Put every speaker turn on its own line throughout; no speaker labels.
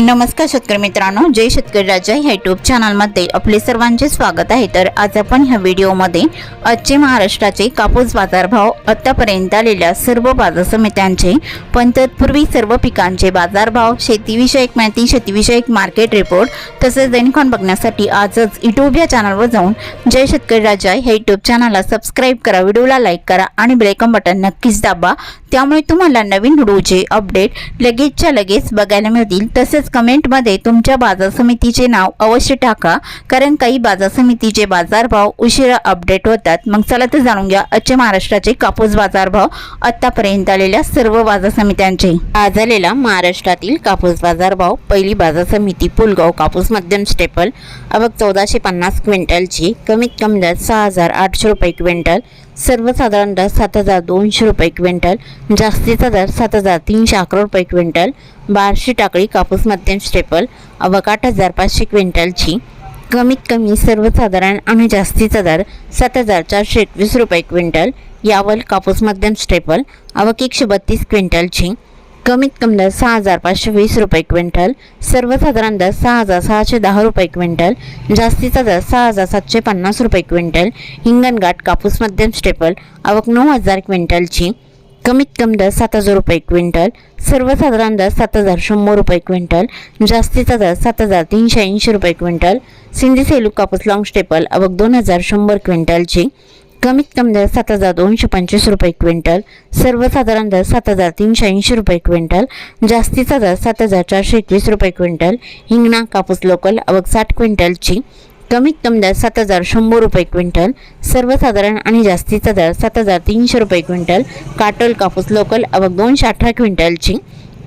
नमस्कार शेतकरी मित्रांनो जय शेतकरी राजा ह्या यूट्यूब चॅनलमध्ये आपले सर्वांचे स्वागत आहे. तर आज आपण ह्या व्हिडिओमध्ये आजचे महाराष्ट्राचे कापूस बाजारभाव आत्तापर्यंत आलेल्या सर्व बाजार समित्यांचे पण तत्पूर्वी सर्व पिकांचे बाजारभाव शेतीविषयक माहिती शेतीविषयक मार्केट रिपोर्ट तसेच दैनिकॉन बघण्यासाठी आजच यूट्यूब या चॅनलवर जाऊन जय शेतकरी राजा ह्या यूट्यूब चॅनलला सबस्क्राईब करा व्हिडिओला लाईक करा आणि ब्रेकम बटन नक्कीच दाबा. त्यामुळे तुम्हाला नवीन व्हिडिओचे अपडेट लगेचच्या लगेच बघायला मिळतील. तसेच कमेंटमध्ये तुमच्या बाजार समितीचे नाव अवश्य टाका कारण काही बाजार समितीचे बाजारभाव उशिरा अपडेट होतात. मग चला तर जाणून घ्या आजचे महाराष्ट्राचे कापूस बाजारभाव आतापर्यंत आलेल्या सर्व बाजार समित्यांचे. आज आलेला महाराष्ट्रातील कापूस बाजारभाव पहिली बाजार समिती पुलगाव कापूस मध्यम स्टेपल अवघ चौदाशे पन्नास क्विंटलची कमीत कमी दर सहा हजार आठशे रुपये क्विंटल सर्वसाधारण दर सात हजार दोनशे रुपये क्विंटल जास्तीचा दर सात हजार तीनशे अकरा रुपये क्विंटल बारशे टाकळी कापूस मध्यम स्टेपल अवक आठ हजार पाचशे क्विंटलची. कमीत कमी सर्वसाधारण आणि जास्तीचा दर सात हजार चारशे एकवीस रुपये क्विंटल यावल कापूस मध्यम स्टेपल अवक एकशे बत्तीस क्विंटलची. कमीत कमी दर सहा हजार पाचशे वीस रुपये क्विंटल सर्वसाधारण दर सहा हजार सहाशे दहा रुपये क्विंटल जास्तीचा दर सहा हजार सातशे पन्नास रुपये क्विंटल हिंगणघाट कापूस मध्यम स्टेपल आवक नऊ हजार क्विंटलची कमीत कमी दर सात हजार रुपये क्विंटल सर्वसाधारण दर सात हजार शंभर रुपये क्विंटल जास्तीचा दर सात हजार तीनशे ऐंशी रुपये क्विंटल सिंधी सेलू कापूस लॉंग स्टेपल आवक दोन हजार शंभर क्विंटलची कमीत कमी दर सात हजार दोनशे पंचवीस रुपये क्विंटल सर्वसाधारण दर सात हजार तीनशे ऐंशी रुपये क्विंटल जास्तीचा दर सात हजार चारशे एकवीस रुपये क्विंटल हिंगणा कापूस लोकल अवक साठ क्विंटलची कमीत कमी दर सात हजार शंभर रुपये क्विंटल सर्वसाधारण आणि जास्तीचा दर सात हजार तीनशे रुपये क्विंटल काटोल कापूस लोकल अवक दोनशे अठरा क्विंटलची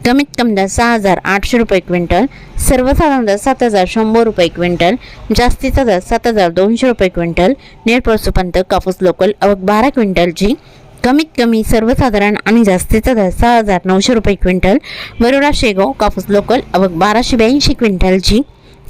कमीत कमी दर सहा हजार आठशे रुपये क्विंटल सर्वसाधारण दर सात हजार शंभर रुपये क्विंटल जास्तीचा दर सात हजार दोनशे रुपये क्विंटल नेरपळसुपंत कापूस लोकल अवक बारा क्विंटलची कमीत कमी सर्वसाधारण आणि जास्तीचा दर सहा हजार नऊशे रुपये क्विंटल वरोरा शेगाव कापूस लोकल अवक बाराशे ब्याऐंशी क्विंटलची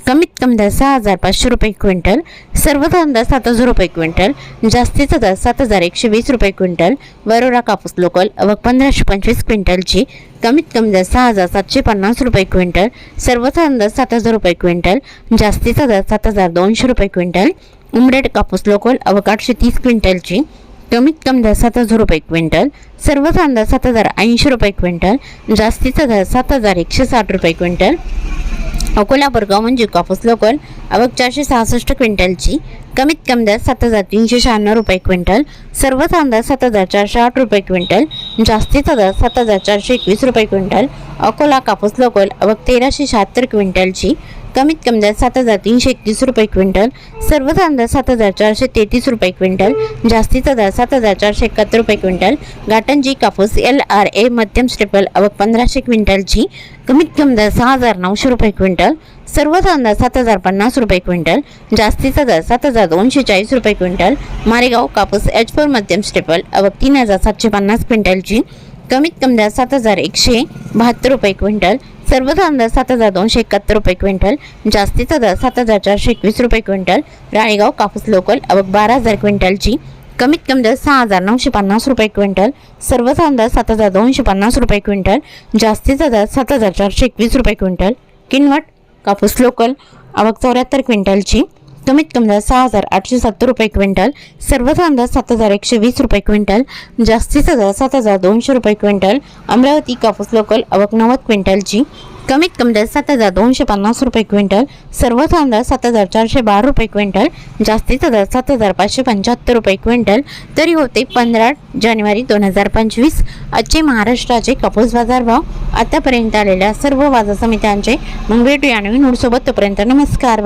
कमीत कमी दर सहा हजार पाचशे रुपये क्विंटल सर्वसाधारण दर सात हजार रुपये क्विंटल जास्तीचा दर सात हजार एकशे वीस रुपये क्विंटल वरोरा कापूस लोकल व पंधराशे पंचवीस क्विंटलची कमीत कमी दर सहा हजार सातशे पन्नास रुपये क्विंटल सर्वसाधारण दर सात हजार रुपये क्विंटल जास्तीचा दर सात हजार दोनशे रुपये क्विंटल उमरेड कापूस लोकल अवकाठशे तीस क्विंटलची कमीत कमी दर सात हजार रुपये क्विंटल सर्वसाधारण दर सात हजार ऐंशी रुपये क्विंटल जास्तीचा दर सात हजार एकशे साठ रुपये क्विंटल अकोला परगाव म्हणजे कापूस लोकल. अवक चारशे सहासष्ट क्विंटलची कमीत कमी दर सात हजार तीनशे शहाण्णव रुपये क्विंटल सर्व दर सात हजार चारशे आठ रुपये क्विंटल जास्तीचा दर सात हजार चारशे एकवीस रुपये क्विंटल अकोला कापूस लोकल अवक तेराशे शहात्तर क्विंटलची कमीत कमी दर सात हजार तीनशे एकतीस रुपये क्विंटल सर्व दर सात हजार चारशे तेहतीस रुपये क्विंटल जास्तीचा दर सात हजार चारशे एकाहत्तर रुपये क्विंटल गाटनजी कापूस एल आर ए मध्यम स्टेपल अवक पंधराशे क्विंटलची कमीत कमी दर सहा हजार नऊशे रुपये क्विंटल सर्व दर सात हजार पन्नास रुपये क्विंटल जास्तीचा दर सात हजार दोनशे चाळीस रुपये क्विंटल मारेगाव कापूस एच फोर मध्यम स्टेपल अवक तीन हजार सातशे पन्नास क्विंटलची कमीत कमी दर सात हजार एकशे बहात्तर रुपये क्विंटल सर्व दर सात हजार दोनशे एकाहत्तर रुपये क्विंटल जास्तीचा दर सात हजार चारशे एकवीस रुपये क्विंटल राळेगाव कापूस लोकल अवक बारा हजार क्विंटलची कमीत कमी दर सहा हजार नऊशे पन्नास रुपये क्विंटल सर्वच दर सात हजार दोनशे पन्नास रुपये क्विंटल जास्तीचा दर सात हजार चारशे एकवीस रुपये क्विंटल किनवट कापूस लोकल आवक चौऱ्याहत्तर क्विंटलची. कमीत कमी दर सहा हजार आठशे सत्तर रुपये क्विंटल. सर्व कांदा सात हजार एकशे वीस रुपये क्विंटल. जास्तीचा दर सात हजार दोनशे रुपये क्विंटल. अमरावती कापूस लोकल आवक नव्वद क्विंटलची. कमीत कमी दर सात हजार दोनशे पन्नास रुपये क्विंटल सर्व दर सात हजार चारशे बारा रुपये क्विंटल जास्तीचा दर सात हजार पाचशे पंच्याहत्तर रुपये क्विंटल. तरी होते पंधरा जानेवारी दोन हजार पंचवीस. आजचे महाराष्ट्राचे कापूस बाजार भाव आतापर्यंत आलेल्या सर्व बाजार समित्यांचे मग भेटूया नवीन सोबत तोपर्यंत नमस्कार.